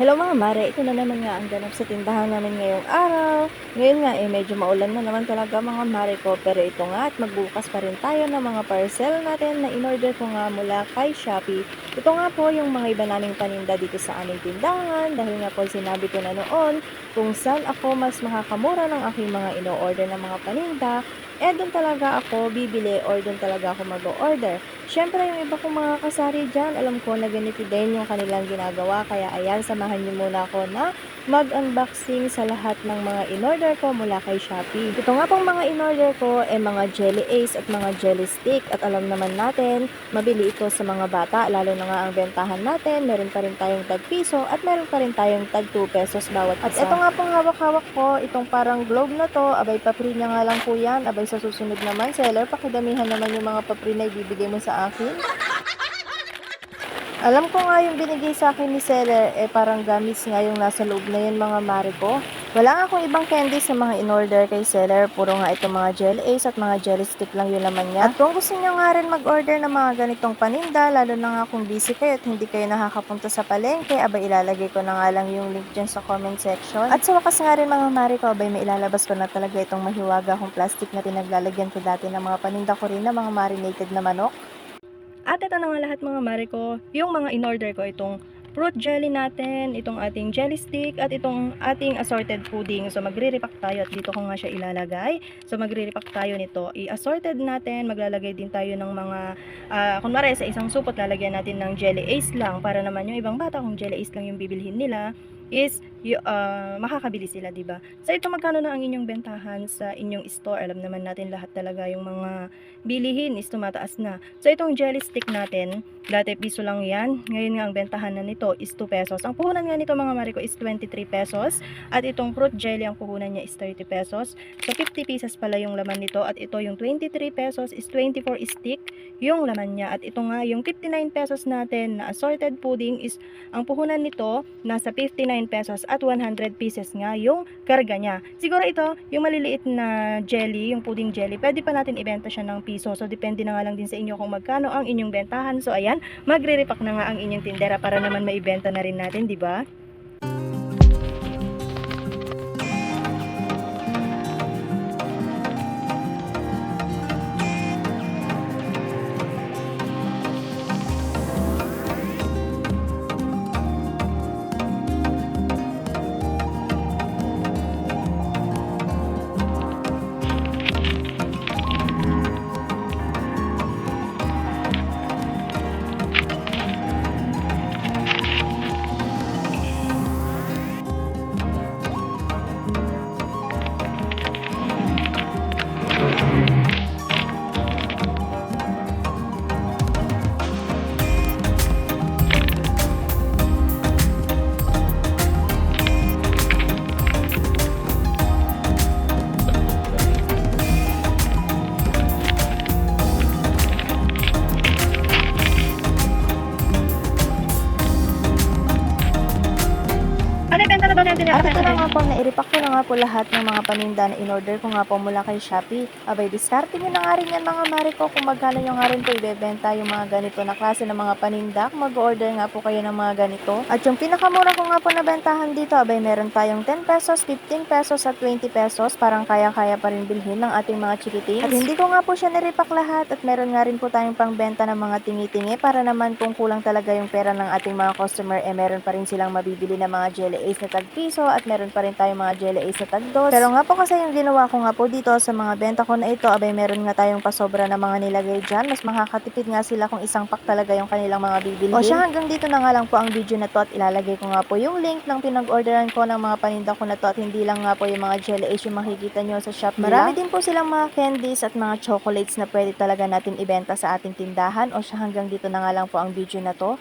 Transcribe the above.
Hello mga mare, ito na naman nga ang ganap sa tindahan namin ngayong araw. Ngayon nga eh, medyo maulan na naman talaga mga mare ko. Pero ito nga at magbukas pa rin tayo ng mga parcel natin na in-order ko nga mula kay Shopee. Ito nga po yung mga iba naming paninda dito sa aming tindahan. Dahil nga po sinabi ko na noon kung saan ako mas makakamura ng aking mga ino-order ng mga paninda. Eh doon talaga ako bibili or doon talaga ako mag-order. Siyempre, yung iba kong mga kasari dyan, alam ko na ganito din yung kanilang ginagawa. Kaya ayan, samahan niyo muna ako na mag-unboxing sa lahat ng mga in-order ko mula kay Shopee. Ito nga pong mga in-order ko ay mga Jelly Ace at mga Jelly Stick. At alam naman natin, mabili ito sa mga bata, lalo na nga ang bentahan natin. Meron pa rin tayong tag piso at meron pa rin tayong tag 2 pesos bawat isa. At ito nga pong hawak-hawak ko, itong parang globe na to, abay papri niya nga lang po yan. Abay sa susunod naman, seller, pakidamihan naman yung mga papri na ibibigay mo sa akin. Alam ko nga yung binigay sa akin ni seller, eh parang gamis nga yung nasa loob na yun mga mare ko. Wala nga akong ibang candy sa mga in-order kay seller, puro nga itong mga jelly ace at mga jelly stick lang yung laman niya. At kung gusto niyo nga rin mag-order ng mga ganitong paninda, lalo na nga kung busy kayo at hindi kayo nakakapunta sa palengke, abay ilalagay ko na nga lang yung link dyan sa comment section. At sa wakas nga rin mga mare ko, abay may ilalabas ko na talaga itong mahiwaga kong plastic na pinaglalagyan ko dati ng mga paninda ko rin na mga marinated na manok. At ito na nga lahat mga mare ko, yung mga in-order ko itong fruit jelly natin, itong ating jelly stick, at itong ating assorted pudding. So magre-repack tayo at dito ko nga siya ilalagay. So magre-repack tayo nito. I-assorted natin, maglalagay din tayo ng mga, ah, kunwari sa isang supot, lalagyan natin ng jelly ace lang para naman yung ibang bata kung jelly ace lang yung bibilhin nila is ah, makakabili sila, 'di ba? So ito magkano na ang inyong bentahan sa inyong store? Alam naman natin lahat talaga yung mga bilihin is tumataas na. So itong jelly stick natin, dati piso lang 'yan. Ngayon nga ang bentahan na nito is 2 pesos. Ang puhunan nga nito mga mari ko is 23 pesos at itong fruit jelly ang puhunan niya is 30 pesos. So 50 pieces pala yung laman nito at ito yung 23 pesos is 24 stick yung laman niya at ito nga yung 59 pesos natin na assorted pudding is ang puhunan nito nasa 59 pesos at 100 pieces nga yung karga niya. Siguro ito, yung maliliit na jelly, yung pudding jelly, pwede pa natin ibenta siya ng piso. So, depende na nga lang din sa inyo kung magkano ang inyong bentahan. So, ayan, magre-repack na nga ang inyong tindera para naman maibenta na rin natin, di ba? Ano benta na ba natin At ito na nga po, nairipak ko na nga po lahat ng mga paninda na in-order ko nga po mula kay Shopee. Abay, diskarte nyo na nga rin yan mga mare ko kung magkano nyo nga rin po ibebenta yung mga ganito na klase ng mga paninda. Kung mag-order nga po kayo ng mga ganito. At yung pinakamura ko nga po nabentahan dito, abay, meron tayong 10 pesos, 15 pesos at 20 pesos. Parang kaya-kaya pa rin bilhin ng ating mga chikitings. At hindi ko nga po siya naripak lahat at meron nga rin po tayong pangbenta ng mga tingi-tingi para naman kung kulang talaga yung pera ng ating mga customer, eh meron pa rin silang mabibili na mga jelly ace na tag piso at meron pa rin tayong mga jelly ace na tag dos. Pero nga po kasi yung ginawa ko nga po dito sa mga benta ko na ito, abay meron nga tayong pasobra na mga nilagay dyan. Mas makakatipid nga sila kung isang pack talaga yung kanilang mga bibili. O siya hanggang dito na nga lang po ang video na to at ilalagay ko nga po yung link ng pinag-orderan ko ng mga paninda ko na to at hindi lang nga po yung mga jelly ace yung makikita nyo sa shop nila. Marami din po silang mga candies at mga chocolates na pwede talaga natin ibenta sa ating tindahan. O siya hanggang dito na nga lang po ang video na to.